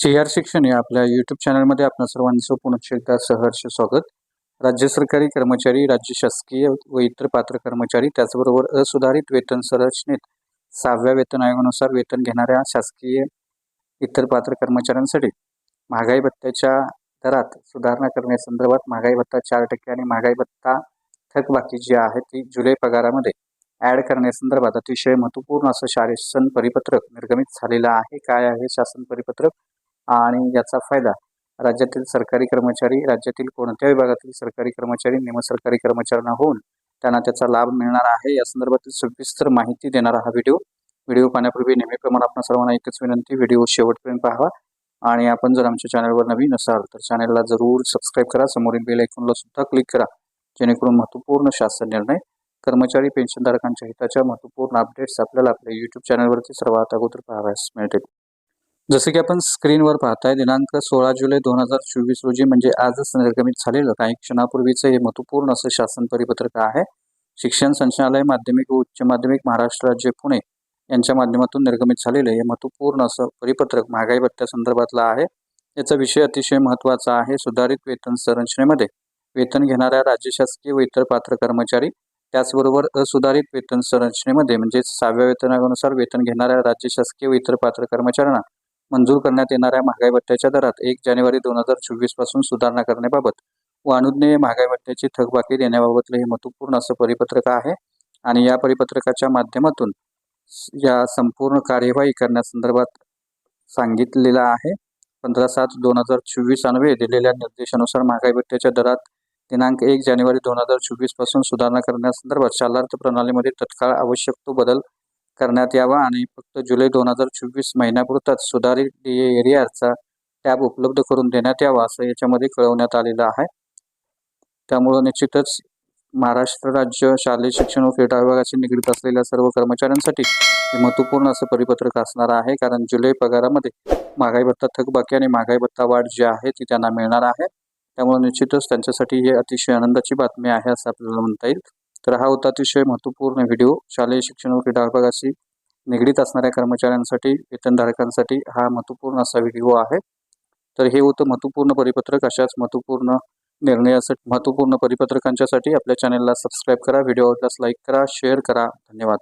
जे आर शिक्षण या आपल्या यूट्यूब चॅनलमध्ये आपण सर्वांचं पुनश्च एकदा सहर्ष स्वागत. राज्य सरकारी कर्मचारी राज्य शासकीय व इतर पात्र कर्मचारी त्याचबरोबर असुधारित वेतन संरचनेत सहाव्या वेतन आयोगानुसार वेतन घेणाऱ्या शासकीय इतर पात्र कर्मचाऱ्यांसाठी महागाई भत्त्याच्या दरात सुधारणा करण्यासंदर्भात महागाई भत्ता चार टक्के आणि महागाई भत्ता थकबाकी जी आहे ती जुलै पगारामध्ये ॲड करण्यासंदर्भात अतिशय महत्त्वपूर्ण असं शासन परिपत्रक निर्गमित झालेलं आहे. काय आहे शासन परिपत्रक? आणि याचा फायदा राज्यातील सरकारी कर्मचारी राज्यातील कोणत्या विभागातील सरकारी कर्मचारी निमसरकारी कर्मचाऱ्यांना होऊन त्यांना त्याचा लाभ मिळणार आहे. या संदर्भातील सविस्तर माहिती देणारा हा व्हिडिओ. व्हिडिओ पाहण्यापूर्वी नेहमीप्रमाणे आपण सर्वांना एकच विनंती व्हिडिओ शेवटपर्यंत पाहावा. आणि आपण जर आमच्या चॅनलवर नवीन असाल तर चॅनलला जरूर सबस्क्राईब करा. समोरील बेल ऐकूनला सुद्धा क्लिक करा. जेणेकरून महत्त्वपूर्ण शासन निर्णय कर्मचारी पेन्शनधारकांच्या हिताच्या महत्त्वपूर्ण अपडेट्स आपल्याला आपल्या यूट्यूब चॅनलवरती सर्वात अगोदर पाहाव्यास मिळतील. जसं की आपण स्क्रीनवर पाहताय दिनांक सोळा जुलै दोन हजार चोवीस रोजी म्हणजे आजच निर्गमित झालेलं. काही क्षणापूर्वीचं हे महत्त्वपूर्ण असं शासन परिपत्रक आहे. शिक्षण संचालय माध्यमिक व उच्च माध्यमिक महाराष्ट्र राज्य पुणे यांच्या माध्यमातून निर्गमित झालेलं हे महत्त्वपूर्ण असं परिपत्रक महागाई भत्त्यासंदर्भातलं आहे. याचा विषय अतिशय महत्त्वाचा आहे. सुधारित वेतन संरचनेमध्ये वेतन घेणाऱ्या राज्य शासकीय व इतर पात्र कर्मचारी त्याचबरोबर असुधारित वेतन संरचनेमध्ये म्हणजे सहाव्या वेतनानुसार वेतन घेणाऱ्या राज्य शासकीय व इतर पात्र कर्मचाऱ्यांना मंजूर करण्यात येणाऱ्या महागाई भत्त्याच्या दरात एक जानेवारी दोन हजार चोवीसपासून सुधारणा करण्याबाबत व अनुज्ञेय महागाई भत्त्याची थकबाकी देण्याबाबतलं हे महत्त्वपूर्ण असं परिपत्रक आहे. आणि या परिपत्रकाच्या माध्यमातून या संपूर्ण कार्यवाही करण्यासंदर्भात सांगितलेलं आहे. पंधरा सात दोन हजार चोवीस अन्वये दिलेल्या निर्देशानुसार महागाई भत्त्याच्या दरात दिनांक एक जानेवारी दोन हजार चोवीसपासून सुधारणा करण्यासंदर्भात शालार्थ प्रणालीमध्ये तत्काळ आवश्यक तो बदल करण्यात यावा आणि फक्त जुलै दोन हजार चोवीस महिन्यापुरताच सुधारित डी एरियाचा टॅब उपलब्ध करून देण्यात यावा असं याच्यामध्ये कळवण्यात आलेलं आहे. त्यामुळं निश्चितच महाराष्ट्र राज्य शालेय शिक्षण व क्रीडा विभागाशी निगडीत असलेल्या सर्व कर्मचाऱ्यांसाठी हे महत्त्वपूर्ण असं परिपत्रक असणार आहे. कारण जुलै पगारामध्ये महागाई भत्ता थकबाकी आणि महागाई भत्ता वाढ जी आहे ती त्यांना मिळणार आहे. त्यामुळे निश्चितच त्यांच्यासाठी हे अतिशय आनंदाची बातमी आहे असं आपल्याला म्हणता येईल. तर हा होता अतिशय महत्त्वपूर्ण व्हिडिओ शालेय शिक्षण व क्रीडा विभागाशी निगडीत असणाऱ्या कर्मचाऱ्यांसाठी वेतनधारकांसाठी हा महत्त्वपूर्ण असा व्हिडिओ आहे. तर हे होतं महत्त्वपूर्ण परिपत्रक. अशाच महत्त्वपूर्ण निर्णयासाठी महत्त्वपूर्ण परिपत्रकांच्यासाठी आपल्या चॅनलला सबस्क्राईब करा व्हिडिओ आवडल्यास लाईक करा शेअर करा. धन्यवाद.